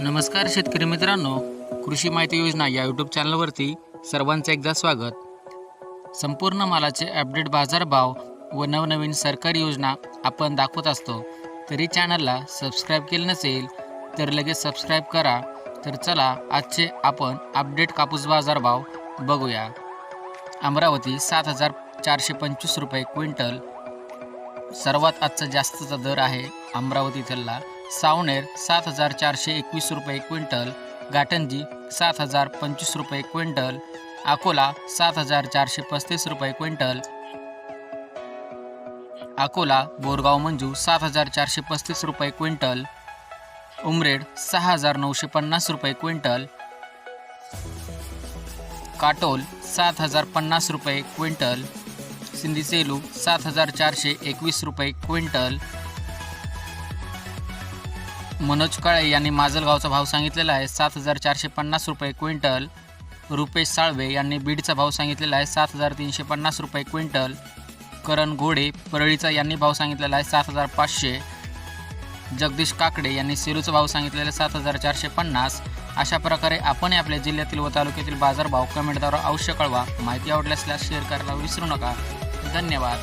नमस्कार शेतकरी मित्रांनो कृषी माहिती योजना या यूट्यूब चॅनलवरती सर्वांचं एकदा स्वागत. संपूर्ण मालाचे अपडेट बाजारभाव व नवनवीन सरकारी योजना आपण दाखवत असतो. तरी चॅनलला सबस्क्राईब केले नसेल तर लगेच सबस्क्राईब करा. तर चला आजचे आपण अपडेट कापूस बाजारभाव बघूया. अमरावती सात हजार चारशे पंचवीस रुपये क्विंटल. सर्वात आजचा जास्तचा दर आहे अमरावती इथला. सावनेर सात हजार चारशे एकवीस रुपये क्विंटल गाटंजी सात हजार पंचवीस रुपये क्विंटल अकोला सात हजार चारशे पस्तीस रुपये क्विंटल. अकोला बोरगाव मंजू सात हजार चारशे पस्तीस रुपये क्विंटल. उमरेड सहा हजार नऊशे पन्नास रुपये क्विंटल. काटोल सात हजार पन्नास रुपये क्विंटल. सिंधी सेलू सात हजार चारशे एकवीस रुपये क्विंटल. मनोज काळे यांनी माजलगावचा भाव सांगितलेला आहे. सात हजार चारशे पन्नास रुपये क्विंटल. रुपेश साळवे यांनी बीडचा भाव सांगितलेला आहे. सात हजार तीनशे पन्नास रुपये क्विंटल. करण घोडे परळीचा यांनी भाव सांगितलेला आहे. सात हजार पाचशे. जगदीश काकडे यांनी सेलूचा भाव सांगितलेला आहे. सात हजार चारशे पन्नास. अशा प्रकारे आपण आपल्या जिल्ह्यातील व तालुक्यातील बाजारभाव कमेंटद्वारे अवश्य कळवा. माहिती आवडल्यास शेअर करायला विसरू नका. धन्यवाद.